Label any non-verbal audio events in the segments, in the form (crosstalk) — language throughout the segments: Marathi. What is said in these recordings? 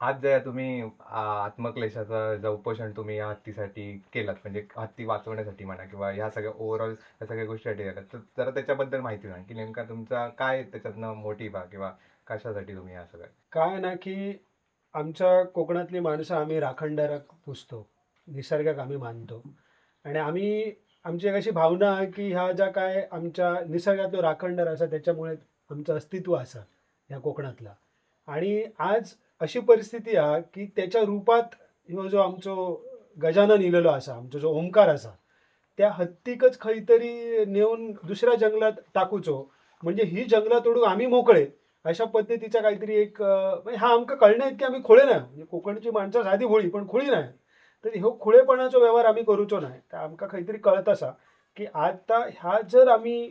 आज जे तुम्ही आत्मक्लेशाचा जो उपोषण तुम्ही या हत्तीसाठी केलात म्हणजे हत्ती वाचवण्यासाठी म्हणा किंवा ह्या सगळ्या ओव्हरऑल या सगळ्या गोष्टीसाठी केल्यात तर जरा त्याच्याबद्दल माहिती द्या की नेमका तुमचा काय त्याच्यातनं मोटिव्ह आहे किंवा कशासाठी तुम्ही या सगळ्या? काय ना की आमच्या कोकणातली माणसं आम्ही राखणदाराक पुजतो निसर्गाक आम्ही मानतो. आणि आम्ही आमची एक अशी भावना आहे की ह्या ज्या काय आमच्या निसर्गातलो राखणदार असा त्याच्यामुळे आमचं अस्तित्व असा ह्या कोकणातला. आणि आज अशी परिस्थिती हा की त्याच्या रूपात ह्यो जो आमचो गजानन इलेलो असा आमचो जो ओंकार असा त्या हत्तीकच खंय तरी नेऊन दुसऱ्या जंगलात टाकूचो. म्हणजे ही जंगलात तोडून आम्ही मोकळे. अशा पद्धतीचा काहीतरी एक म्हणजे हा आमकां कळणे की आम्ही खोळे ना म्हणजे कोकणची माणसं साधी भोळी पण खोळी नाही. तर ह्यो खुळेपणाचो व्यवहार आम्ही करूचो नाही. तर खंय तरी कळत असा की आता ह्या जर आम्ही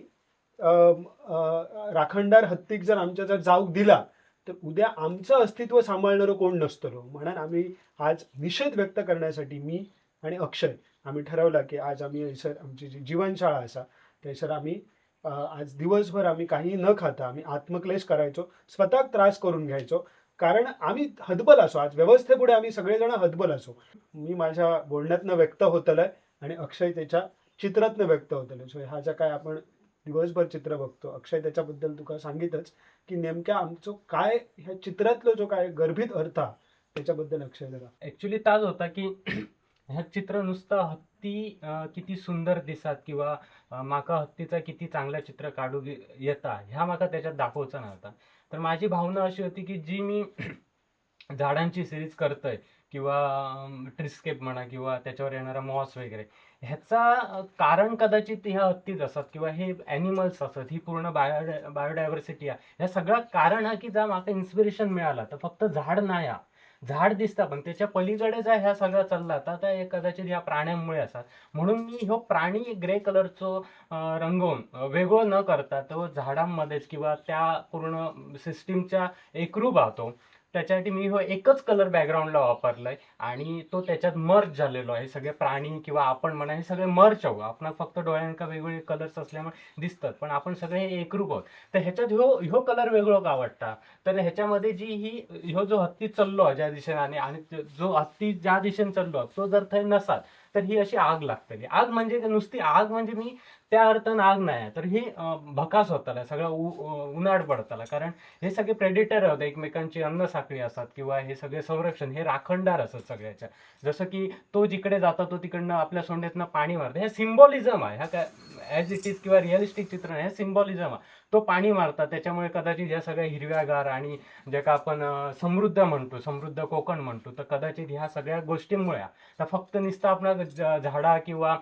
राखणदार हत्तीक जर आमच्या जर जाऊक दिला तर उद्या आमचं अस्तित्व सांभाळणारं कोण नसतलो म्हणून आम्ही आज निषेध व्यक्त करण्यासाठी मी आणि अक्षय. आम्ही ठरवलं की आज आम्ही हयसर आमची जी जीवनशाळा असा थंयसर आम्ही आज दिवसभर आम्ही काही न खाता आम्ही आत्मक्लेश करायचो स्वतःक त्रास करून घ्यायचो. कारण आम्ही हदबल असो आज व्यवस्थेपुढे आम्ही सगळेजण हतबल असो. मी माझ्या बोलण्यातनं व्यक्त होतलंय आणि अक्षय त्याच्या चित्रातनं व्यक्त होतलं सो ह्या ज्या काय आपण दिवसभर चित्र बघतो. अक्षय त्याच्याबद्दल तुका सांगितच की नेमक्या आमचो काय ह्या चित्रातलो जो काय गर्भित अर्थ हा त्याच्याबद्दल अक्षय जरा. ऍक्च्युली ताच होता की (clears throat) ह्या चित्र नुसतं हत्ती अं, किती सुंदर दिसतात किंवा अं, माका हत्तीचा किती चांगला चित्र काढू गे- येता ह्या माका त्याच्यात दाखवचा नव्हता. तर माझी भावना अशी होती की जी मी (clears throat) झाडांची सिरीज करतोय किंवा ट्रिस्केप म्हणा किंवा त्याच्यावर येणारा मॉस वगैरे ह्याचा कारण कदाचित ह्या हत्तीच असतात किंवा हे ॲनिमल्स असतात ही पूर्ण बायो बायोडायव्हर्सिटी आहे. ह्या सगळं कारण हा की जा माका इन्स्पिरेशन मिळाला तर फक्त झाड नाही हा. झाड दिसता पण त्याच्या पलीकडे जा ह्या सगळं चालला आता त्या हे कदाचित ह्या प्राण्यांमुळे असतात. म्हणून मी ह्यो प्राणी ग्रे कलरचो रंगवून वेगळं न करता तो झाडांमध्येच किंवा त्या पूर्ण सिस्टीमच्या एकरूप राहतो. त्याच्यासाठी मी हो एकच कलर बॅकग्राऊंडला वापरलाय. आणि तो त्याच्यात मर्ज झालेलो आहे. सगळे प्राणी किंवा आपण म्हणा हे सगळे मर्ज आहोत. आपण फक्त डोळ्यांका वेगवेगळे कलर्स असल्यामुळे दिसतात. पण आपण सगळे हे एकरूप आहोत. तर ह्याच्यात हो, ह्यो ह्यो कलर वेगळो का वाटता? तर ह्याच्यामध्ये जी ही ह्यो जो हत्ती चाललो ज्या दिशेने आणि जो हत्ती ज्या दिशेने चाललो तो जर थंय नसाल तर ही अशी आग लागतली आग म्हणजे नुसती आग म्हणजे मी त्या अर्थानं आग नाही तर ही भकास होताला सगळं उ- उन्हाळ पडताला. कारण हे सगळे प्रेडिटर होते एकमेकांची अन्न साखळी असतात किंवा हे सगळे संरक्षण हे राखणदार असतात सगळ्याच्या जसं की तो जिकडे जातो तो तिकडनं आपल्या सोंडेतनं पाणी मारतो. हे सिम्बॉलिझम आहे. ह्या काय ॲज इट इज किंवा रिअलिस्टिक चित्रण हे सिम्बॉलिझम तो पाणी मारतात. त्याच्यामुळे कदाचित या सगळ्या हिरव्यागार आणि जे का आपण समृद्ध म्हणतो समृद्ध कोकण म्हणतो तर कदाचित ह्या सगळ्या गोष्टींमुळे तर फक्त नुसतं आपण झाडा किंवा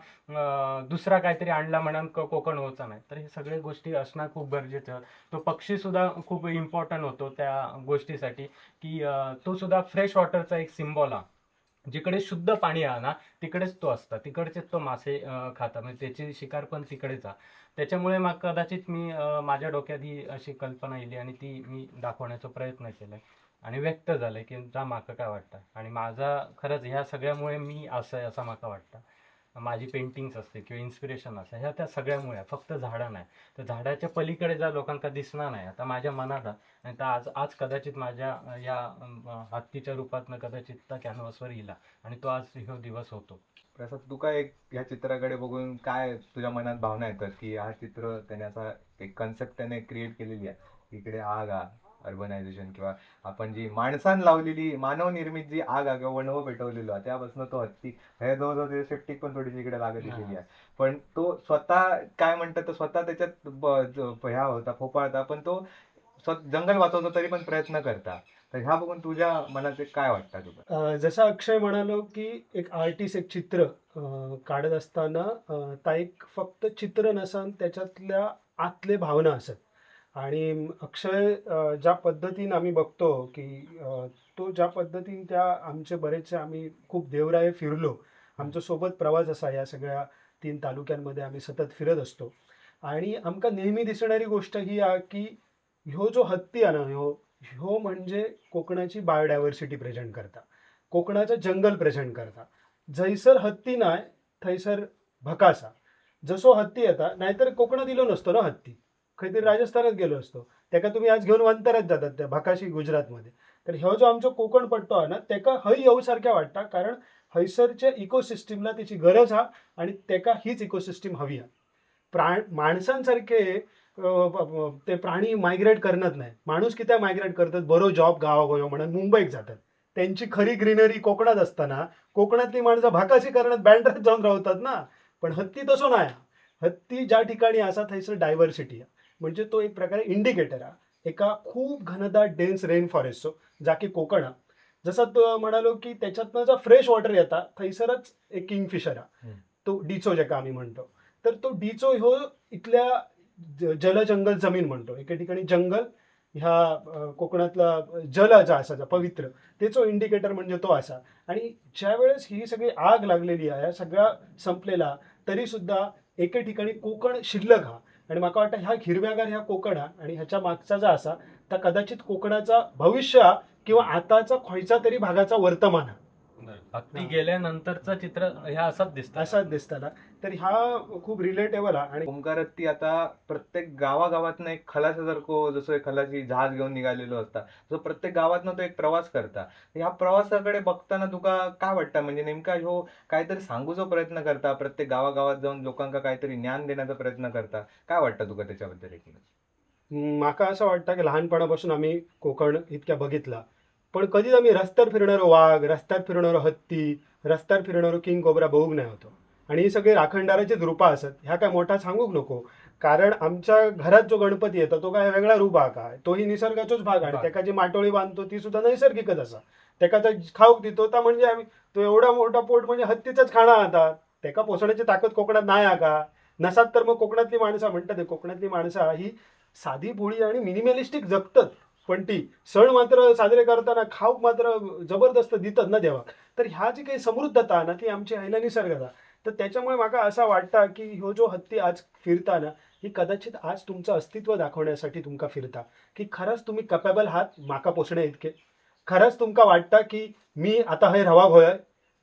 दुसरा काहीतरी आणला म्हणून कोकण व्हायचा नाही. तर हे सगळे गोष्टी असणं खूप गरजेचं. तो पक्षी सुद्धा खूप इम्पॉर्टंट होतो त्या गोष्टीसाठी की तो सुद्धा फ्रेश वॉटरचा एक सिम्बॉल हा जिकडे शुद्ध पाणी आहे ना तिकडेच तो असता. तिकडचेच तो मासे खाता म्हणजे त्याची शिकार पण तिकडेच आहे. त्याच्यामुळे मग कदाचित मी माझ्या डोक्यात ही अशी कल्पना येली आणि ती मी दाखवण्याचा प्रयत्न केलाय. आणि व्यक्त झालंय की जा माका काय वाटतं? आणि माझा खरंच ह्या सगळ्यामुळे मी असं आहे असं माका वाटतं. माझी पेंटिंग्स असते किंवा इन्स्पिरेशन असते ह्या त्या सगळ्यामुळे फक्त झाडं नाही तर झाडाच्या पलीकडे ज्या लोकांना दिसणार नाही आता माझ्या मनात आहे. आणि तर आज आज कदाचित माझ्या या हत्तीच्या रूपातनं कदाचित त्या कॅनव्हासवर येईल आणि तो आज ह्यो दिवस होतो प्रसाद तू काय एक ह्या चित्राकडे बघून काय तुझ्या मनात भावना येतात की हा चित्र त्याने असा एक कन्सेप्ट त्याने क्रिएट केलेली आहे इकडे आग आ अर्बनायझेशन किंवा आपण जी माणसानं लावलेली मानव निर्मित जी आग किंवा वणवं पेटवलेलो आहे त्यापासून तो हत्ती हे जवळजवळ सेफ्टिक पण थोडीशी इकडे लागत गेलेली आहे. पण तो स्वतः काय म्हणतात तो स्वतः त्याच्यात ह्या होता फोपाळता पण तो जंगल वाचवतो तरी पण प्रयत्न करता. तर ह्या बघून तुझ्या मनात एक काय वाटतं तुला? जसं अक्षय म्हणालो की एक आर्टिस्ट एक चित्र काढत असताना ता एक फक्त चित्र नसन त्याच्यातल्या आतले भावना असत. आणि अक्षय ज्या पद्धतीनं आम्ही बघतो की तो ज्या पद्धतीने त्या आमचे बरेचसे आम्ही खूप देवराय फिरलो. आमच्यासोबत प्रवास असा या सगळ्या तीन तालुक्यांमध्ये आम्ही सतत फिरत असतो. आणि आमका नेहमी दिसणारी गोष्ट ही आहे की ह्यो जो हत्ती आहे ना ह्यो ह्यो म्हणजे कोकणाची बायोडायव्हर्सिटी प्रेझेंट करता. कोकणाचं जंगल प्रेझेंट करता. जैसर हत्ती नाय थैसर भकासा. जसो हत्ती येता नाहीतर कोकणात इलो नसतो ना हत्ती. खंय तरी राजस्थानात गेलो असतो. त्याका तुम्ही आज घेऊन वंतरात जातात त्या भाकाशी गुजरातमध्ये. तर ह्यो जो आमचो कोकण पट्टो हा ना तेका हय येवसारख्या वाटता कारण हयसरच्या इकोसिस्टीमला त्याची गरज हा आणि तेका हीच इकोसिस्टीम हवी हा. प्राण माणसांसारखे ते प्राणी मायग्रेट करणार नाही. माणूस कित्याक मायग्रेट करतात? बरो जॉब गावा गोयो म्हणून मुंबईक जातात. त्यांची खरी ग्रीनरी कोकणात असताना कोकणातली माणसं भाकाशी करण्यात बँड्रात जाऊन राहतात ना. पण हत्ती तसो नाही. हा. हत्ती ज्या ठिकाणी असा थंयसर डायव्हर्सिटी आहे. म्हणजे तो एक प्रकारे इंडिकेटर आहे एका खूप घनदाट डेन्स रेन फॉरेस्टचो जा की कोकण हा. जसं तो म्हणालो की त्याच्यातनं जो फ्रेश वॉटर येता थंयसरच एक किंगफिशर हा. तो डिचो जेका आम्ही म्हणतो. तर तो डिचो ह्यो इथल्या जल जंगल जमीन म्हणतो. एके ठिकाणी जंगल ह्या कोकणातला जल जो असा जो पवित्र तेचो इंडिकेटर म्हणजे तो असा. आणि ज्या वेळेस ही सगळी आग लागलेली आहे सगळा संपलेला तरी सुद्धा एके ठिकाणी कोकण शिल्लक हा. आणि म्हाका वाटतं ह्या हिरव्यागार ह्या कोकण आणि ह्याच्या मागचा जो असा तर कदाचित कोकणाचा भविष्य किंवा आताचा खंयच्या तरी भागाचा वर्तमान हा हा. गेल्यानंतरचं चित्र ह्या असंच दिसतं. असाच दिसताना तर ह्या खूप रिलेटेबल हा आणि ओंकार ती आता प्रत्येक गावागावातनं एक खलासासारखं जसं एक खलासी जहाज घेऊन निघालेलो असता तसं प्रत्येक गावातनं तो एक प्रवास करता. ह्या प्रवासाकडे बघताना तुका काय वाटतं? म्हणजे नेमका ह्यो काहीतरी सांगूचो प्रयत्न करता प्रत्येक गावागावात जाऊन लोकांका काहीतरी ज्ञान देण्याचा प्रयत्न करता. काय वाटतं तुका त्याच्याबद्दल एक म्हाका असं वाटतं की लहानपणापासून आम्ही कोकण इतक्या बघितला. पण कधीच आम्ही रस्त्यावर फिरणारो वाघ रस्त्यात फिरणारो हत्ती रस्त्यावर फिरणारो किंग कोबरा बघूक नाही होतो. आणि ही सगळी राखणदाराचीच रूपा असत. ह्या काय मोठा सांगूक नको. कारण आमच्या घरात जो गणपती येतो तो काय वेगळा रूप हा काय तोही निसर्गाचोच भाग आणि त्याका जी माटोळी बांधतो ती सुद्धा नैसर्गिकच असा. त्याका तर खाऊक देतो तर म्हणजे आम्ही तो एवढा मोठा पोट म्हणजे हत्तीचाच खाणा आता. त्याका पोसण्याची ताकद कोकणात नाही हा का? नसात तर मग कोकणातली माणसं म्हणतात कोकणातली माणसं ही साधी भोळी आणि मिनिमलिस्टिक जगतात. पण ती सण मात्र साजरे करताना खाऊक मात्र जबरदस्त दितात ना देवा. तर ह्या जी काही समृद्धता ना ती आमची आहे निसर्गता निसर्गाचा तर त्याच्यामुळे मला असा वाटतं की ह्यो जो हत्ती आज फिरता ना ही कदाचित आज तुमचं अस्तित्व दाखवण्यासाठी तुमका फिरता. की खरंच तुम्ही कपॅबल आहात माका पोसण्या इतके. खरंच तुमका वाटतं की मी आता हे रवा गोय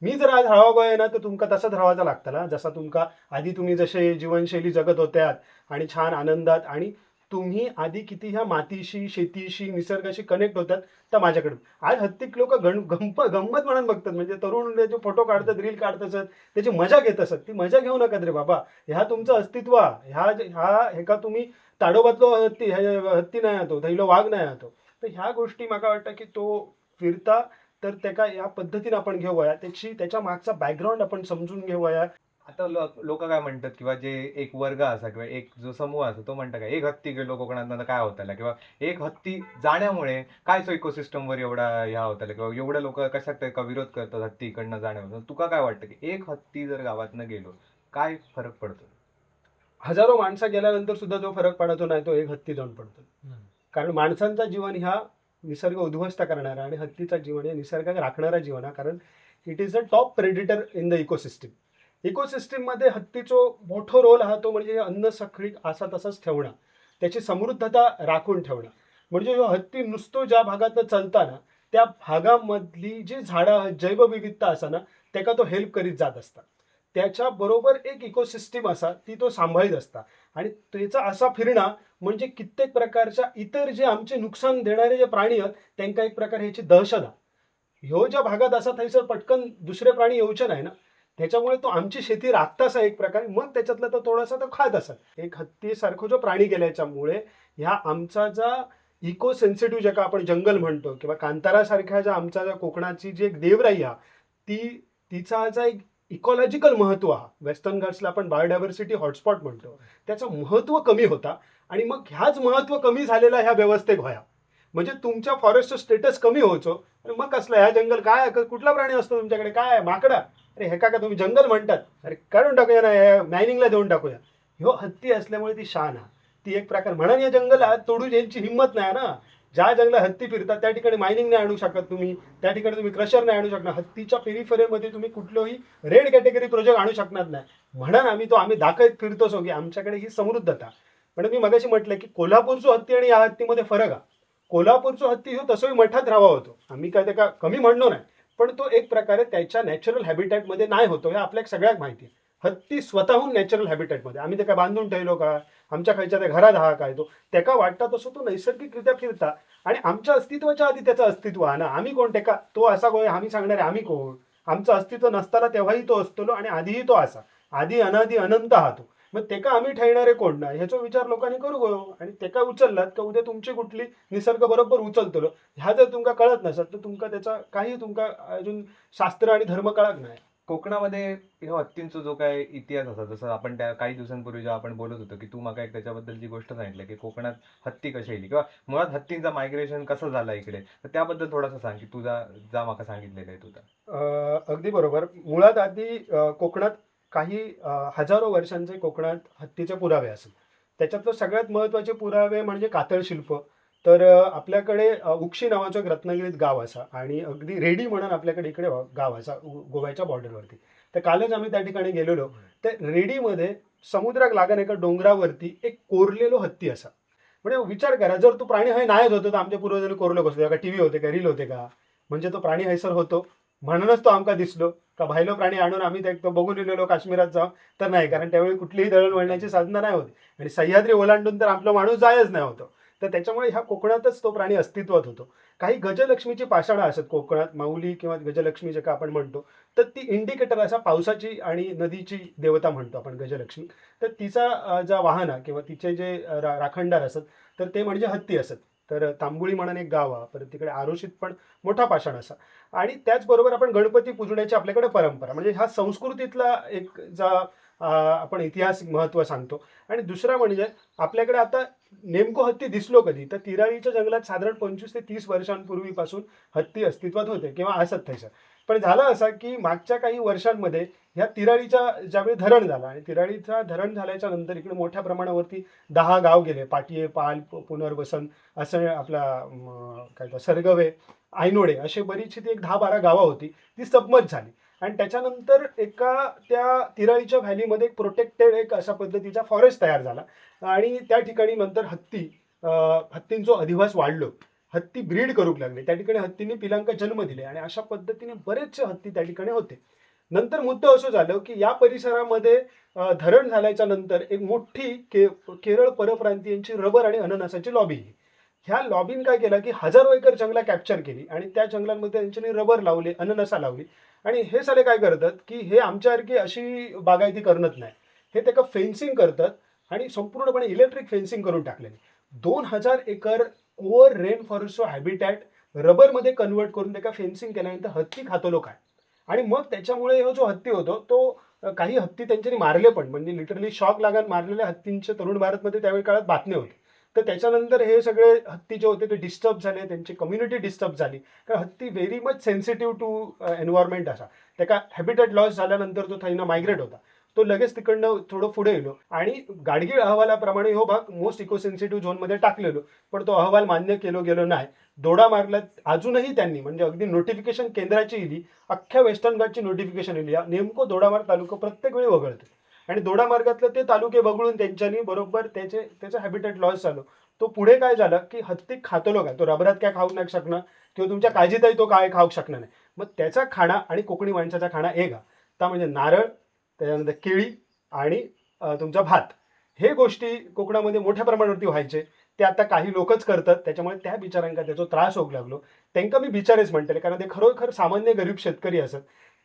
मी जर आज रवा गोय ना तर तुमका तसाच रवाचा लागतला. जसा तुमका आधी तुम्ही जसे जीवनशैली जगत होत्यात आणि छान आनंदात आणि तुम्ही आधी किती ह्या मातीशी शेतीशी निसर्गाशी कनेक्ट होतात तर माझ्याकडे आज हत्तीक लोक गण गंप गंमत म्हणून बघतात. म्हणजे तरुण त्याचे फोटो काढतात रील काढत असत त्याची मजा घेत असत. ती मजा घेऊ नका रे बाबा. ह्या तुमचं अस्तित्व ह्या ह्या हे का तुम्ही ताडोबातलो हत्ती हत्ती नाही येतो हो, थैलो वाघ नाही येतो हो. तर ह्या गोष्टी मला वाटतं की तो फिरता तर त्याका या पद्धतीने आपण घेऊया. त्याची त्याच्या मागचा बॅकग्राऊंड आपण समजून घेऊया. आता लोक काय म्हणतात किंवा जे एक वर्ग असा किंवा एक जो समूह असा तो म्हणतात काय एक हत्ती गेलो कोकणात काय होताला किंवा एक हत्ती जाण्यामुळे काय सो इकोसिस्टमवर एवढा ह्या होताला किंवा एवढ्या लोक कशाक का विरोध करतात हत्ती इकडनं जाण्यावर? तुका काय वाटतं की एक हत्ती जर गावातनं गेलो काय फरक पडतो? हजारो माणसं गेल्यानंतर सुद्धा जो फरक पडतो नाही तो एक हत्ती जाऊन पडतो. कारण माणसांचा जीवन ह्या निसर्ग उद्ध्वस्त करणारा आणि हत्तीचा जीवन हे निसर्गात राखणारा जीवन हा कारण it is the top predator in the ecosystem इकोसिस्टीममध्ये हत्तीचो मोठो रोल हा तो म्हणजे अन्न सखळी असा तसाच ठेवणं. त्याची समृद्धता राखून ठेवणं. म्हणजे ह्यो हत्ती नुसतो ज्या भागात चलताना त्या भागामधली जी झाडं जैवविविधता असा ना त्याका तो हेल्प करीत जात असता. त्याच्या बरोबर एक इकोसिस्टीम असा ती तो सांभाळीत असता. आणि त्याचा असा फिरणा म्हणजे कित्येक प्रकारच्या इतर जे आमचे नुकसान देणारे जे प्राणी आहेत त्यांका एक प्रकार ह्याची दहशत आहे. ह्यो ज्या भागात असा थंयसर पटकन दुसरे प्राणी येऊचे नाही ना त्याच्यामुळे तो आमची शेती राखता असा एक प्रकारे. मग त्याच्यातला तो थोडासा तो खात असत एक हत्तीसारखं जो प्राणी गेल्याच्यामुळे ह्या आमचा जा इको सेन्सिटिव्ह ज्याका आपण जंगल म्हणतो किंवा कांतारासारख्या ज्या आमचा ज्या कोकणाची जी एक देवराई हा ती तिचा जा एक इकॉलॉजिकल महत्त्व हा वेस्टर्न घाट्सला आपण बायोडायव्हर्सिटी हॉटस्पॉट म्हणतो. त्याचं महत्त्व कमी होता आणि मग ह्याच महत्त्व कमी झालेला ह्या व्यवस्थेत व्हाया. म्हणजे तुमच्या फॉरेस्टचं स्टेटस कमी व्हायचो आणि मग कसलं ह्या जंगल काय कुठला प्राणी असतो तुमच्याकडे? काय आहे? माकडा. अरे हे का का तुम्ही जंगल म्हणतात? अरे काढून टाकूया ना मायनिंगला देऊन टाकूया. ह्यो हत्ती असल्यामुळे ती शान हा ती एक प्रकार. म्हणा या जंगलात तोडू यांची हिंमत नाही ना ज्या जंगलात हत्ती फिरतात त्या ठिकाणी मायनिंग नाही आणू शकत तुम्ही. त्या ठिकाणी तुम्ही क्रशर नाही आणू शकणार. हत्तीच्या पेरिफेरीमध्ये तुम्ही कुठलंही रेड कॅटेगरी प्रोजेक्ट आणू शकणार नाही. म्हणून आम्ही तो आम्ही दाखवत फिरतो सो की आमच्याकडे ही समृद्धता. पण मी मगाशी म्हटलं की कोल्हापूरचो हत्ती आणि या हत्तीमध्ये फरक हा कोल्हापूरचो हत्ती ह्यो तसोही मठात राहावा होतो. आम्ही काय त्याका कमी म्हणलो नाही पण तो एक प्रकारे त्याच्या नॅचरल हॅबिटॅटमध्ये नाही होतो हे आपल्या सगळ्यात माहिती आहे. हत्ती स्वतःहून नॅचरल हॅबिटेटमध्ये आम्ही ते काय बांधून ठेवलो का? आमच्या खायच्या त्या घरात हा काय तो? त्याका वाटता तसं तो नैसर्गिकरित्या फिरता. आणि आमच्या अस्तित्वाच्या आधी त्याचं अस्तित्व आहे ना आम्ही कोण? त्याका तो असा कोण आम्ही सांगणारे आम्ही कोण? आमचं अस्तित्व नसताना तेव्हाही तो असतो आणि आधीही तो असा. आधी अनादी अनंत हा तो. मग तेका आम्ही ठेवणारे कोण ना ह्याचा विचार लोकांनी करू गो. आणि तेका उचललात? का उद्या तुमची कुठली निसर्ग बरोबर उचलतलो? ह्या जर तुमका कळत नसत तर तुमका त्याचा काही तुमका अजून शास्त्र आणि धर्म कळत नाही. कोकणामध्ये ह्या हत्तींचा जो काय इतिहास असा जसं आपण त्या काही दिवसांपूर्वी जेव्हा आपण बोलत होतो की तू माका एक त्याच्याबद्दलची गोष्ट सांगितली की कोकणात हत्ती कशी येईल किंवा मुळात हत्तींचा मायग्रेशन कसं झाला इकडे? तर त्याबद्दल थोडासा सांग की तुझा जा माका सांगितलेलं आहे तुझा अगदी बरोबर. मुळात आधी कोकणात काही हजारो वर्षांचे कोकणात हत्तीचे पुरावे असत त्याच्यातलं सगळ्यात महत्त्वाचे पुरावे म्हणजे कातळ शिल्प. तर आपल्याकडे उक्षी नावाचं एक रत्नागिरीत गाव असा आणि अगदी रेडी म्हणून आपल्याकडे इकडे गाव असा गोव्याच्या बॉर्डरवरती तर कालच आम्ही त्या ठिकाणी गेलेलो. तर रेडीमध्ये समुद्राक लागण एका डोंगरावरती एक कोरलेलो हत्ती असा. म्हणजे विचार करा जर तो प्राणी हय नाहीच होतो तर आमच्या पूर्वजांनी कोरलो कसं? का टीव्ही होते का रील होते का? म्हणजे तो प्राणी हैसर होतो. म्हणूनच तो आमका दिसलो. का भायलो प्राणी आणून आम्ही ते तो बघून येलेलो काश्मीरात जाऊन. तर नाही कारण त्यावेळी कुठलीही दळणवळणाची साधनं नाही होती. आणि सह्याद्री ओलांडून तर आपला माणूस जायच नाही होतो. तर त्याच्यामुळे ह्या कोकणातच तो प्राणी अस्तित्वात होतो. काही गजलक्ष्मीची पाषाणं असत कोकणात माऊली किंवा गजलक्ष्मी जे का आपण म्हणतो तर ती इंडिकेटर असा पावसाची आणि नदीची देवता म्हणतो आपण गजलक्ष्मी. तर तिचा ज्या जा वाहना किंवा तिचे जे रा- राखणदार असत तर ते म्हणजे हत्ती असत. तर तांबुळी म्हणून एक गाव आहे परत तिकडे आरोशीत पण मोठा पाषाण असा. आणि त्याचबरोबर आपण गणपती पूजण्याची आपल्याकडे परंपरा म्हणजे हा संस्कृतीतला एक जा आपण इतिहास महत्त्व सांगतो. आणि दुसरा म्हणजे आपल्याकडे आता नेमकं हत्ती दिसलो कधी तर तिराळीच्या जंगलात साधारण पंचवीस ते तीस वर्षांपूर्वीपासून हत्ती अस्तित्वात होते किंवा असत थैसर पण झालं असं की मागच्या काही वर्षांमध्ये ह्या तिराळीच्या ज्यावेळी धरण झाला आणि तिराळीचा धरण झाल्याच्यानंतर इकडे मोठ्या प्रमाणावरती दहा गाव गेले. पाटिये पाल पुनर्वसन असं आपला काय सरगवे आयनोडे असे बरीचशी ती एक दहा बारा गावं होती. ती सबमत झाली. आणि त्याच्यानंतर एका त्या तिराळीच्या व्हॅलीमध्ये एक प्रोटेक्टेड एक अशा पद्धतीचा फॉरेस्ट तयार झाला. आणि त्या ठिकाणी नंतर हत्ती हत्तींचो अधिवास वाढलो. हत्ती ब्रीड करूक लागले. त्या ठिकाणी हत्तींनी पिलांका जन्म दिले आणि अशा पद्धतीने बरेचसे हत्ती त्या ठिकाणी होते. नंतर मुद्दा असं झालं की या परिसरामध्ये धरण झाल्याच्यानंतर एक मोठी के केरळ परप्रांतीयांची रबर आणि अननसाची लॉबी ह्या लॉबीन काय केलं की हजारो एकर जंगला कॅप्चर केली आणि त्या जंगलांमध्ये त्यांच्यानी रबर लावले अननसा लावली. आणि हे सारे काय करतात की हे आमच्यासारखी अशी बागायती करत नाही हे त्याका फेन्सिंग करतात आणि संपूर्णपणे इलेक्ट्रिक फेन्सिंग करून टाकलेली. दोन हजार एकर ओवर रेन फॉरेस्टो हॅबिटॅट रबरमध्ये कन्वर्ट करून त्याला फेन्सिंग केल्यानंतर हत्ती खातो काय? आणि मग त्याच्यामुळे हा जो हत्ती होतो तो काही हत्ती त्यांच्यानी मारले पण म्हणजे लिटरली शॉक लागत मारलेल्या हत्तींचे तरुण भारतमध्ये त्यावेळी काळात बातमी होती. तर त्याच्यानंतर हे सगळे हत्ती जे होते ते डिस्टर्ब झाले त्यांची कम्युनिटी डिस्टर्ब झाली. कारण हत्ती very much sensitive to environment असा. त्याका हॅबिटेट लॉस झाल्यानंतर तो थैना मायग्रेट होता तो लगेच तिकडनं थोडं पुढे येलो. आणि गाडगीळ अहवालाप्रमाणे हो भाग मोस्ट इको सेन्सिटिव्ह झोनमध्ये टाकलेलो. पण तो अहवाल मान्य केलो गेलो नाही. दोडा मारला अजूनही त्यांनी. म्हणजे अगदी नोटिफिकेशन केंद्राची इली. अख्ख्या वेस्टर्न घाटची नोटिफिकेशन इली. नेमकं दोडामार्ग तालुका प्रत्येक वेळी वगळतो. आणि दोडा मार्गातलं ते तालुके वगळून त्यांच्यानी बरोबर त्याचे त्याचं हॅबिटेट लॉस झालं. तो पुढे काय झालं की हत्ती खातलो काय तो रबरात काय खाऊ नाही शकणार? किंवा तुमच्या काळजीतही तो काय खाऊ शकणार नाही? मग त्याचा खाणा आणि कोकणी माणसाचा खाणा एक हा म्हणजे नारळ त्याच्यानंतर केळी आणि तुमचा भात. हे गोष्टी कोकणामध्ये मोठ्या प्रमाणावरती व्हायचे. ते आता काही लोकच करतात. त्याच्यामुळे त्या बिचारांका त्याचा त्रास होऊ लागलो. त्यांना मी बिचारेच म्हणतले कारण ते खरोखर सामान्य गरीब शेतकरी असत.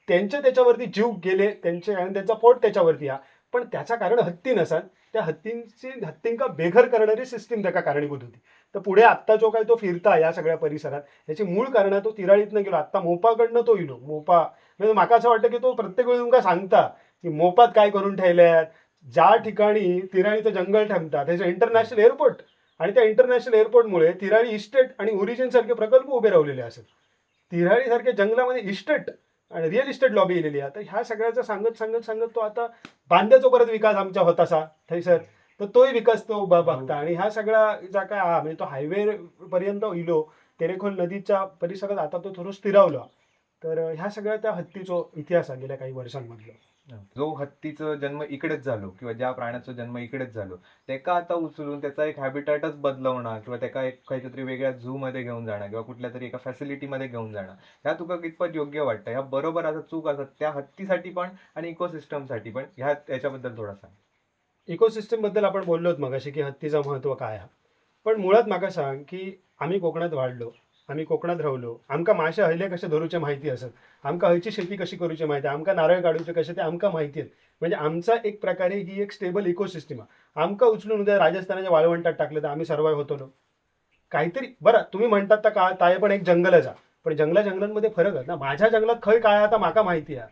त्यांचे त्याच्यावरती जीव गेले त्यांचे आणि त्यांचा पोट त्याच्यावरती हा पण त्याचा कारण हत्ती नसा त्या हत्तींची हत्तींका बेघर करणारी सिस्टीम त्याका कारणीभूत होती. तर पुढे आत्ता जो काय तो फिरता या सगळ्या परिसरात याची मूळ कारण तो तिराळीतनं गेलो. आत्ता मोपाकडनं तो इलो मोपा म्हणजे माका असं वाटतं की तो प्रत्येक वेळी तुमका सांगता. की मोपात काय करून ठेवल्यात? ज्या ठिकाणी तिराळीचं जंगल थांबतात त्याचं इंटरनॅशनल एअरपोर्ट आणि त्या इंटरनॅशनल एअरपोर्टमुळे तिराळी इस्टेट आणि ओरिजिन सारखे प्रकल्प उभे राहिलेले असत तिराळीसारख्या जंगलामध्ये इस्टेट आणि रिअल इस्टेट लॉबी येलेली आहे. तर ह्या सगळ्याचं सांगत सांगत सांगत तो आता बांद्याचो परत विकास आमचा होतासा. थंयसर तर तोही विकास तो उभा बघता. आणि ह्या सगळ्या ज्या काय हा, म्हणजे तो हायवे पर्यंत इलो तेरेखोल नदीच्या परिसरात आता तो थोडं स्थिरावला. तर ह्या सगळ्या त्या हत्तीचो इतिहास आहे गेल्या काही वर्षांमधला. जो हत्तीचं जन्म इकडेच झालो किंवा ज्या प्राण्याचा जन्म इकडेच झालो त्याका आता उचलून त्याचा एक हॅबिटॅटच बदलवणार किंवा त्याका एक खंयच्या तरी वेगळ्या झू मध्ये घेऊन जाणार किंवा कुठल्या तरी एका फॅसिलिटीमध्ये घेऊन जाणार ह्या तुका कितपत योग्य वाटतं? ह्या बरोबर असं चूक असत त्या हत्तीसाठी पण आणि इकोसिस्टमसाठी पण ह्या याच्याबद्दल थोडा सांग. इकोसिस्टमबद्दल आपण बोललोत मगाशी की हत्तीचं महत्त्व काय हा पण मुळात म्हाका सांग की आम्ही कोकणात वाढलो आम्ही कोकणात रावलो आमकां माशे हयले कशे धरूचे माहिती असत? आमकां हयची शेती कशी करूची माहिती? आमकां नारळ काढूचे कसे ते आमकां माहिती म्हणजे आमचा एक प्रकारे ही एक स्टेबल इकोसिस्टम आहे. आमकां उचलून उद्या राजस्थानाच्या वाळवंटात टाकलं तर आम्ही सर्वाय होतो काहीतरी बरं तुम्ही म्हणतात तर का ताय पण एक जंगलच आहे पण जंगला जंगलांमध्ये फरक आहे ना? माझ्या जंगलात खय काय आता माका माहिती आहे.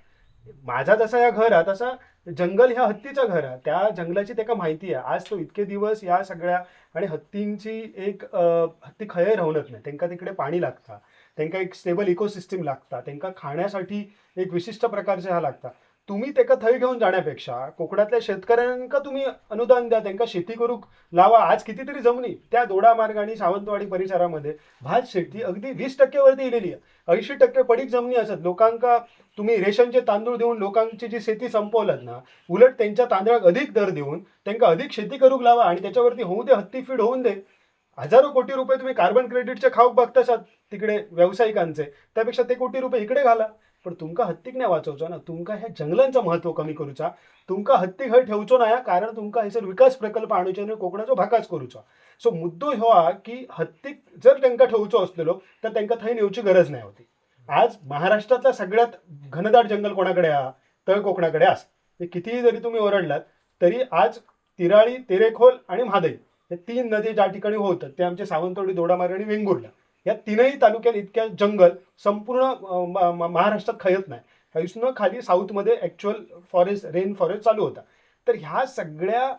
माझा जसा या घर आहे तसा जंगल ह्या हत्तीचं घर आहे. त्या जंगलाची त्याका माहिती आहे. आज तो इतके दिवस या सगळ्या आणि हत्तींची एक हत्ती खय रावनत नाही. त्यांना तिकडे पाणी लागता. त्यांना एक स्टेबल इकोसिस्टीम लागता. त्यांना खाण्यासाठी एक विशिष्ट प्रकारचे ह्या लागता तुम्ही त्याका थंय घेऊन जाण्यापेक्षा कोकणातल्या शेतकऱ्यांका तुम्ही अनुदान द्या त्यांना शेती करूक लावा. आज कितीतरी जमनी त्या दोडामार्ग आणि सावंतवाडी परिसरामध्ये भात शेती अगदी वीस टक्केवरती इलेली आहे. ऐंशी टक्के पडीक जमनी असत. लोकांका तुम्ही रेशनचे तांदूळ देऊन लोकांची जी शेती संपवलात ना उलट त्यांच्या तांदळाक अधिक दर देऊन त्यांना अधिक शेती करूक लावा आणि त्याच्यावरती होऊ दे हत्ती फीड होऊन दे. हजारो कोटी रुपये तुम्ही कार्बन क्रेडिटचे खाऊक बघतासात तिकडे व्यावसायिकांचे. त्यापेक्षा ते कोटी रुपये इकडे घाला. पण तुमका हत्तीक नाही वाचवचो ना. तुमका ह्या जंगलांचं महत्त्व कमी करूचा. तुमका हत्तीक हय ठेवचो ना कारण तुमका हैसर विकास प्रकल्प आणूचे आणि कोकणाचो भाकाच करूचो. सो मुद्दो ह्यो हा की हत्तीक जर त्यांका ठेवचो असलेलो तर त्यांका थंय नेवची गरज नाही होती. आज महाराष्ट्रातला सगळ्यात घनदाट जंगल कोणाकडे हा? तळ कोकणाकडे आस कितीही जरी तुम्ही ओरडलात तरी आज तिराळी तेरेखोल आणि म्हादई हे तीन नदी ज्या ठिकाणी होतात ते आमचे सावंतवाडी दोडामार्ग आणि वेंगुर्ला. या तीनही तालुक्यात इतक्या जंगल संपूर्ण महाराष्ट्रात खयत नाही. हयसनं खाली साऊथमध्ये ॲक्च्युअल फॉरेस्ट रेन फॉरेस्ट चालू होता. तर ह्या सगळ्या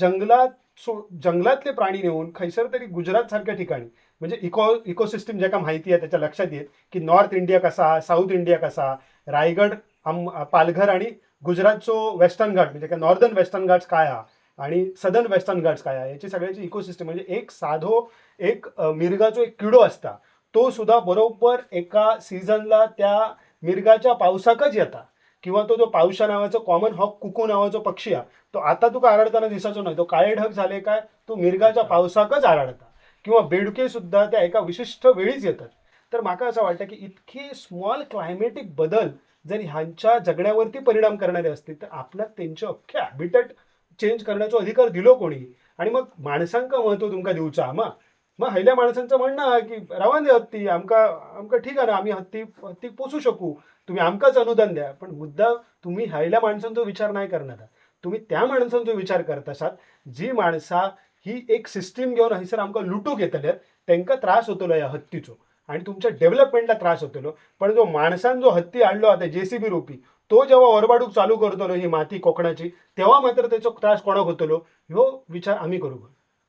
जंगलात सो जंगलातले प्राणी नेऊन खैसर तरी गुजरात सारख्या ठिकाणी म्हणजे इको इकोसिस्टम ज्याका माहिती आहे त्याच्या लक्षात येत की नॉर्थ इंडिया कसा साऊथ इंडिया कसा रायगड आम पालघर आणि गुजरातचो वेस्टर्न घाट म्हणजे काय नॉर्दर्न वेस्टर्न घाट्स काय हा? आणि सदर्न वेस्टर्न घाट्स काय आहे? याची सगळ्याची इकोसिस्टम म्हणजे एक साधो एक मिरगाचो एक किडो असता. तो सुद्धा बरोबर एका सीझनला त्या मिरगाच्या पावसाकच येता. किंवा तो जो पावसा नावाचा कॉमन हॉक कुकू नावाचो पक्षी आहे तो आता तुका आराडताना दिसाचो नाही. तो काळे ढग झाले काय? तो मिरगाच्या पावसाकच आराडता किंवा बेडके सुद्धा त्या एका विशिष्ट वेळीच येतात. तर माका असं वाटतं की इतके स्मॉल क्लायमेटिक बदल जर ह्यांच्या जगण्यावरती परिणाम करणारे असतील तर आपल्याला त्यांचे अख्खे हॅबिटेट चेंज करण्याचो अधिकार दिलो कोणी? आणि मग माणसांका महत्त्व तुमका दिवचा मग मग हयल्या माणसांचं म्हणणं हा की रावान दे हत्ती आमका आमका ठीक आहे ना आम्ही हत्ती हत्ती पोसू शकू. तुम्ही आमकाच अनुदान द्या. पण मुद्दा तुम्ही हयल्या माणसांचा विचार नाही करणार. तुम्ही त्या माणसांचा विचार करत असाल जी माणसा ही एक सिस्टीम घेऊन हयसर आमकां लुटूक येतले त्यांना त्रास होतलो या हत्तीचो. आणि तुमच्या डेव्हलपमेंटला त्रास होतलो. पण जो माणसान जो हत्ती आणलो आता जेसीबी रोपी तो जेव्हा ओरबाडूक चालू करतलो ही माती कोकणाची तेव्हा मात्र त्याचो त्रास कोणाक होतलो? ह्यो विचार आम्ही करू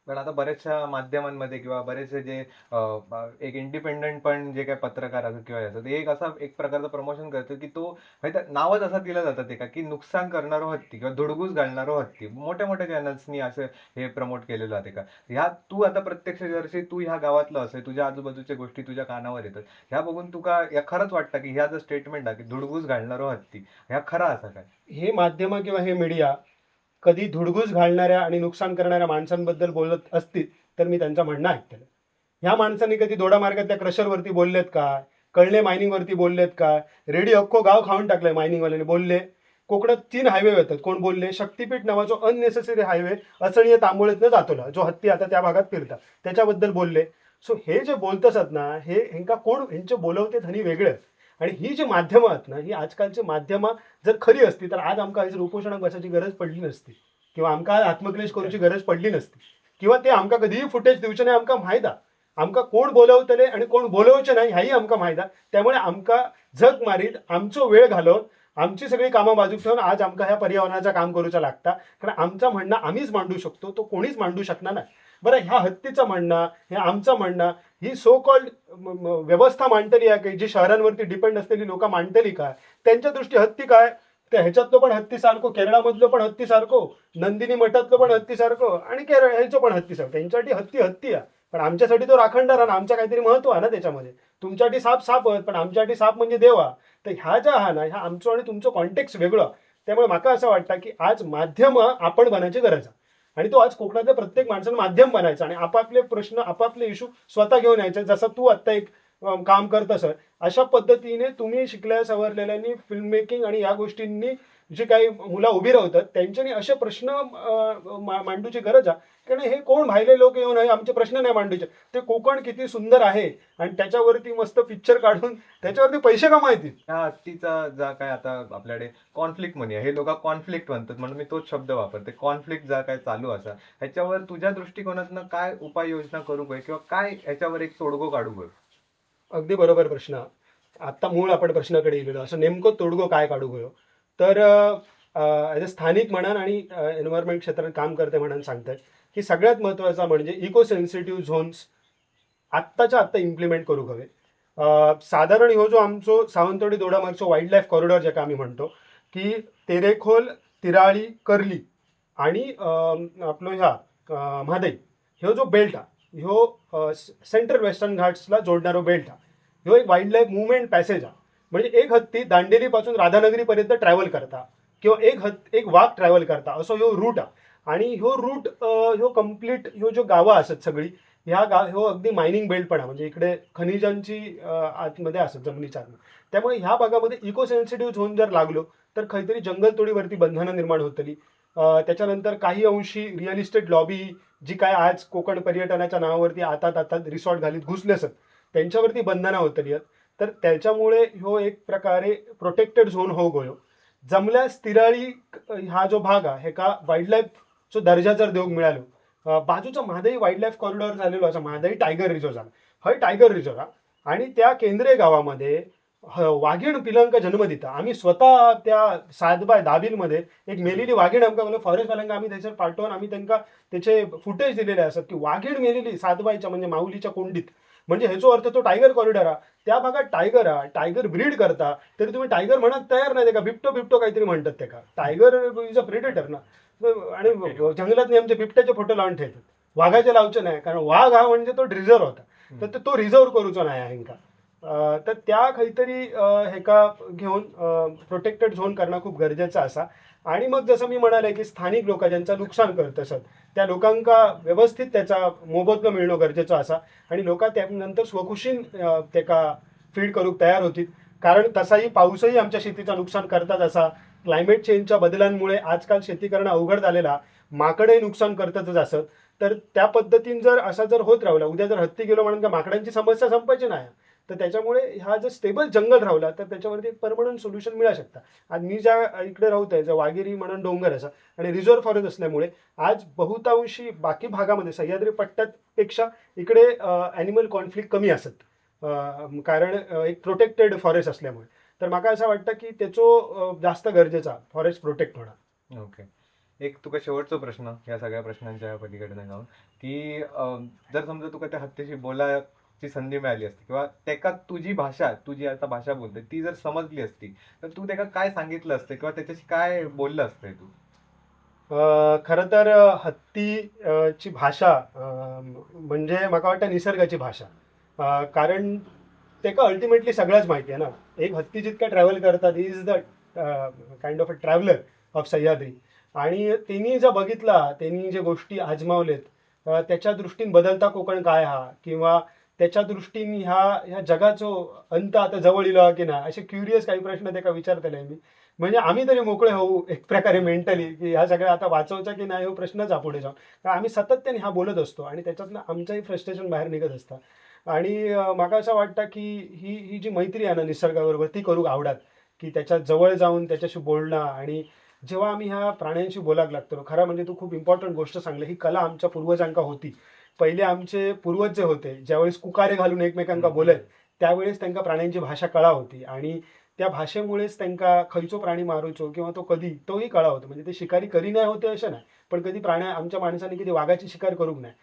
पण आता बऱ्याचशा माध्यमांमध्ये किंवा बरेचसे जे एक इंडिपेंडंट पण जे काही पत्रकार असतात किंवा असतात ते एक असा एक प्रकारचं प्रमोशन करतो की तो नावच असा दिलं जातं ते का की नुकसान करणारो हत्ती किंवा धुडगूस घालणारो हत्ती. मोठ्या मोठ्या चॅनल्सनी असं हे प्रमोट केलेलं जाते का ह्या तू आता प्रत्यक्ष जरशी तू ह्या गावातलं असेल तुझ्या आजूबाजूच्या गोष्टी तुझ्या कानावर येतात. ह्या बघून तुका या खरंच वाटतं की ह्या जर स्टेटमेंट आहे की धुडगूस घालणारो हत्ती ह्या खरा असा काय? हे माध्यम किंवा हे मीडिया कधी धुडगूस घालणाऱ्या आणि नुकसान करणाऱ्या माणसांबद्दल बोलत असतील तर मी त्यांचं म्हणणं ऐकतेलं ह्या माणसांनी कधी दोडा मार्गातल्या क्रशरवरती बोललेत काय कळणे मायनिंगवरती बोललेत काय रेडी अख्खो गाव खाऊन टाकलंय मायनिंगवाल्याने बोलले. कोकणात तीन हायवे येतात कोण बोलले? शक्तीपीठ नावाचो अननेसेसरी हायवे असणीय तांबोळीतनं जातोला जो हत्ती आता त्या भागात फिरतात. त्याच्याबद्दल बोलले. सो हे जे बोलत असत ना हे ह्यांका कोण ह्यांचे बोलवते धनी वेगळे आहेत. आणि ही जी माध्यमं आहेत ना ही आजकालची माध्यमं जर खरी असती तर आज आमकां आयज उपोषणाक बसायची गरज पडली नसती. किंवा आमकां आत्मक्लेश करूची गरज पडली नसती. किंवा ते आमकां कधीही फुटेज दिवचे नाही आमकां माहीत आमकां कोण बोलवतले आणि कोण बोलवचे नाही ह्याही आमकां माहीत त्यामुळे आमकां झक मारीत आमचो वेळ घालवून आमची सगळी कामं बाजूक ठेवून आज आमकां ह्या पर्यावरणाचं काम करूचं लागता. कारण आमचं म्हणणं आम्हीच मांडू शकतो तो कोणीच मांडू शकणार नाही. बरं ह्या हत्तीचं म्हणणं हे आमचं म्हणणं ही सो कॉल्ड व्यवस्था मांडतली आहे की जी शहरांवरती डिपेंड असलेली लोक मांडतली काय त्यांच्या दृष्टी हत्ती काय? त्या ह्याच्यातलं पण हत्ती सारखो केरळामधलो पण हत्ती सारखो नंदिनी मठातलं पण हत्ती सारखं आणि केरळ ह्याचं पण हत्ती सारखं. त्यांच्यासाठी हत्ती हत्ती आहे. पण आमच्यासाठी तो राखणदार आहे ना आमचं काहीतरी महत्त्व आहे ना त्याच्यामध्ये. तुमच्यासाठी साप साप आहेत पण आमच्यासाठी साप म्हणजे देवा तर ह्या ज्या हा ना ह्या आमचो आणि तुमचं कॉन्टेक्स्ट वेगळं. त्यामुळे मला असं वाटतं की आज माध्यम आपण बनायची गरज आहे. आणि तो आज कोकणातल्या प्रत्येक माणसानं माध्यम बनायचा आणि आपापले प्रश्न आपापले इशू स्वतः घेऊन यायचे. जसं तू आत्ता एक काम काम करतस अशा पद्धतीने तुम्ही शिकल्या सवरलेल्यांनी फिल्म मेकिंग आणि या गोष्टींनी जी काही मुलं उभी राहतात त्यांच्यानी असे प्रश्न मांडूची गरज आहे. कारण हे कोण भायले लोक येऊन हे आमचे प्रश्न नाही मांडूचे. ते कोकण किती सुंदर आहे आणि त्याच्यावरती मस्त पिक्चर काढून त्याच्यावरती पैसे कमायतील ह्या हत्तीचा जा काय आता आपल्याकडे कॉन्फ्लिक्ट म्हणूया हे लोक कॉन्फ्लिक्ट म्हणतात. म्हणून मी तोच शब्द वापरते. कॉन्फ्लिक्ट जा काय चालू असा. ह्याच्यावर तुझ्या दृष्टिकोनातनं काय उपाययोजना करू गय किंवा काय ह्याच्यावर एक तोडगो काढू गय अगदी बरोबर प्रश्न. आत्ता मूळ आपण प्रश्नाकडे गेलेलो. असं नेमकं तोडगो काय काढू गयो तर ॲज अ स्थानिक म्हणान आणि एन्व्हायरमेंट क्षेत्रात काम करते म्हणून सांगतात. की सगळ्यात महत्त्वाचा म्हणजे इको सेन्सिटिव्ह झोन्स आत्ताच्या आत्ता इम्प्लिमेंट करू हवे. साधारण ह्यो जो आमचो सावंतवाडी दोडामागचो वाईल्ड लाईफ कॉरिडॉर जेका आम्ही म्हणतो की तेरेखोल तिराळी कर्ली आणि आपलो ह्या म्हादई ह्यो जो बेल्ट हा ह्यो सेंट्रल वेस्टर्न घाट्सला जोडणारो बेल्ट हा ह्यो एक वाईल्ड लाईफ मुवमेंट पॅसेज हा म्हणजे एक हत्ती दांडेलीपासून राधानगरीपर्यंत ट्रॅव्हल करता. किंवा एक हत्त एक वाघ ट्रॅव्हल करता. असो ह्यो रूट हा आणि ह्यो रूट ह्यो कंप्लीट ह्यो ज्यो गावं असत सगळी ह्या गाव ह्यो अगदी मायनिंग बेल्ट पण. म्हणजे इकडे खनिजांची आतमध्ये असत जमिनीच्या आतमध्ये त्यामुळे ह्या भागामध्ये इको सेन्सिटिव्ह झोन जर लागलो तर खरीतरी जंगलतोडीवरती बंधनं निर्माण होतली. त्याच्यानंतर काही अंशी रिअल इस्टेट लॉबी जी काय आज कोकण पर्यटनाच्या नावावरती आतात आतात रिसॉर्ट घालीत घुसले असत त्यांच्यावरती बंधनं होतली आहेत. तर त्याच्यामुळे ह्यो एक प्रकारे प्रोटेक्टेड झोन हो गयो. जमल्यास तिराळी हा जो भाग आहे हे का वाईल्ड लाईफचो दर्जा जर देऊक मिळालो बाजूचा म्हादई वाईल्ड लाईफ कॉरिडॉर झालेलो असा म्हादई टायगर रिझर्व झाला. हय टायगर रिझर्व हा. आणि त्या केंद्रीय गावामध्ये ह- वाघीण पिलांका जन्म दिता आम्ही स्वतः त्या सातबाय दाबीलमध्ये एक मेलेली वाघीण आमकां म्हणजे फॉरेस्टवाल्यांका आम्ही त्याच्यावर पाठवून आम्ही त्यांना त्याचे फुटेज दिलेले असतात की वाघीण मेलेली सातबायच्या म्हणजे माऊलीच्या कोंडीत म्हणजे ह्याचो अर्थ तो टायगर कॉरिडॉर हा. त्या भागात टायगर हा. टायगर ब्रीड करता. तरी तुम्ही टायगर म्हणत तयार नाही ते का? बिबटो बिबटो काहीतरी म्हणतात ते का? टायगर इज अ प्रेडेटर ना. आणि जंगलात आमचे बिबट्याचे फोटो लावून ठेवतात. वाघाचे लावचे नाही. कारण वाघ हा म्हणजे तो रिझर्व होता. तर तो रिझर्व करूचो नाही हांका तर त्या काहीतरी अं, हेका घेऊन प्रोटेक्टेड झोन करणं खूप गरजेचं असा. आणि मग जसं मी म्हणाले की स्थानिक लोक ज्यांचं नुकसान करत असत त्या लोकांका व्यवस्थित त्याचा मोबदलो मिळणं गरजेचं असा. आणि लोक त्यानंतर स्वखुशीन तेका फीड करूक तयार होतील कारण तसाही पाऊसही आमच्या शेतीचं नुकसान करतात असा. क्लायमेट चेंजच्या बदलांमुळे आजकाल शेती करणं अवघड झालेला माकडंही नुकसान करतातच असत. तर त्या पद्धतीनं जर असा जर होत राहिला उद्या जर हत्ती गेलो म्हणून का माकडांची समस्या संपायची नाही? तर त्याच्यामुळे हा जर स्टेबल जंगल राहिला तर त्याच्यावरती एक परमनंट सोल्युशन मिळू शकतं. आज मी ज्या इकडे राहतोय आहे वागिरी म्हणून डोंगर असा आणि रिझर्व्ह फॉरेस्ट असल्यामुळे आज बहुतांशी बाकी भागामध्ये सह्याद्री पट्ट्यापेक्षा इकडे ॲनिमल कॉन्फ्लिक्ट कमी असत. कारण एक प्रोटेक्टेड फॉरेस्ट असल्यामुळे. तर मला असं वाटतं की त्याचो जास्त गरजेचा फॉरेस्ट प्रोटेक्ट होणं ओके एक तुका शेवटचा प्रश्न या सगळ्या प्रश्नांच्या पलीकडे जाऊन. की जर समजा तुका त्या हत्तीशी ची संधी मिळाली असती. किंवा त्याका तुझी भाषा तुझी आता भाषा बोलते ती जर समजली असती तर तू त्याला काय सांगितलं असतं? किंवा त्याच्याशी काय बोललं असतंय तू? खर खरं तर हत्ती ची भाषा म्हणजे म्हाका वाटतं निसर्गाची भाषा. कारण तेका अल्टिमेटली सगळ्याच माहिती आहे ना. एक हत्ती जितका ट्रॅव्हल करतात is the kind of a traveller of Sahyadri आणि त्यांनी जर बघितला त्यांनी जे गोष्टी आजमावलेत त्याच्या दृष्टीने बदलता कोकण काय हा? किंवा त्याच्या दृष्टीने ह्या ह्या जगाचो अंत आता जवळ इलो की ना? असे क्युरियस काही प्रश्न त्याका विचारतले मी. म्हणजे आम्ही तरी मोकळे होऊ एक प्रकारे मेंटली की ह्या सगळ्या आता वाचवचा की नाही हो प्रश्नच पुढे जाऊन. कारण आम्ही सातत्याने हा बोलत असतो आणि त्याच्यातनं आमचंही फ्रस्ट्रेशन बाहेर निघत असतं. आणि अं, म्हाका असं वाटतं की ही ही जी मैत्री आहे ना निसर्गाबरोबर ती करूक आवडत. की त्याच्याजवळ जाऊन त्याच्याशी बोलणं आणि जेव्हा आम्ही ह्या प्राण्यांशी बोलायला लागतो खरं म्हणजे तू खूप इम्पॉर्टंट गोष्ट सांगली. ही कला आमच्या पूर्वजांका होती. पहिले आमचे पूर्वज जे होते ज्यावेळेस कुकारे घालून एकमेकांका बोलत त्यावेळेस त्यांना प्राण्यांची भाषा कळा होती. आणि त्या भाषेमुळेच त्यांना खयचो प्राणी मारूचो किंवा तो कधी तोही कळा होतो. म्हणजे ते शिकारी करी नाही होते असे नाही पण कधी प्राण्या आमच्या माणसाने कधी वाघाची शिकार करूक नाही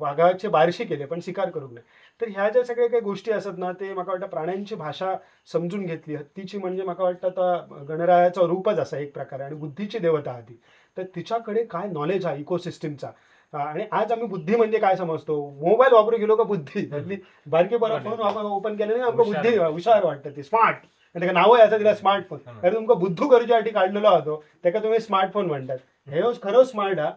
वाघाचे बारशी केले पण शिकार करूक नाही तर ह्या ज्या सगळ्या काही गोष्टी असतात ना ते म्हाका वाटतं प्राण्यांची भाषा समजून घेतली. हत्तीची म्हणजे म्हाका वाटतं आता गणरायाचा रूपच असा एक प्रकारे आणि बुद्धीची देवता हा ती तर तिच्याकडे काय नॉलेज आहे इकोसिस्टमचा आणि आज आम्ही बुद्धी म्हणजे काय समजतो? मोबाईल वापरू गेलो का बुद्धी? हल्ली बारके बरा फोन ओपन केल्याने आमका हुशार. बुद्धी हुशार वाटतं ती. स्मार्ट ताका नावय आसा दिला स्मार्टफोन हम्म. कारण तुमकां बुद्धू करच्यासाठी काढलेलो हा तो. ताका तुम्ही स्मार्टफोन म्हणतात. हे खरो स्मार्ट हा.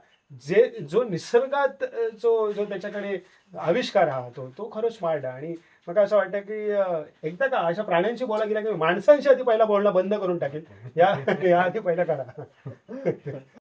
जे जो निसर्गात जो जो त्याच्याकडे आविष्कार हा तो तो खरो स्मार्ट हा. आणि मला असं वाटतं की एकदा का अशा प्राण्यांशी बोला गेला की माणसांशी आधी पहिला बोलणं बंद करून टाकेल. या या आधी पहिला करा. (laughs)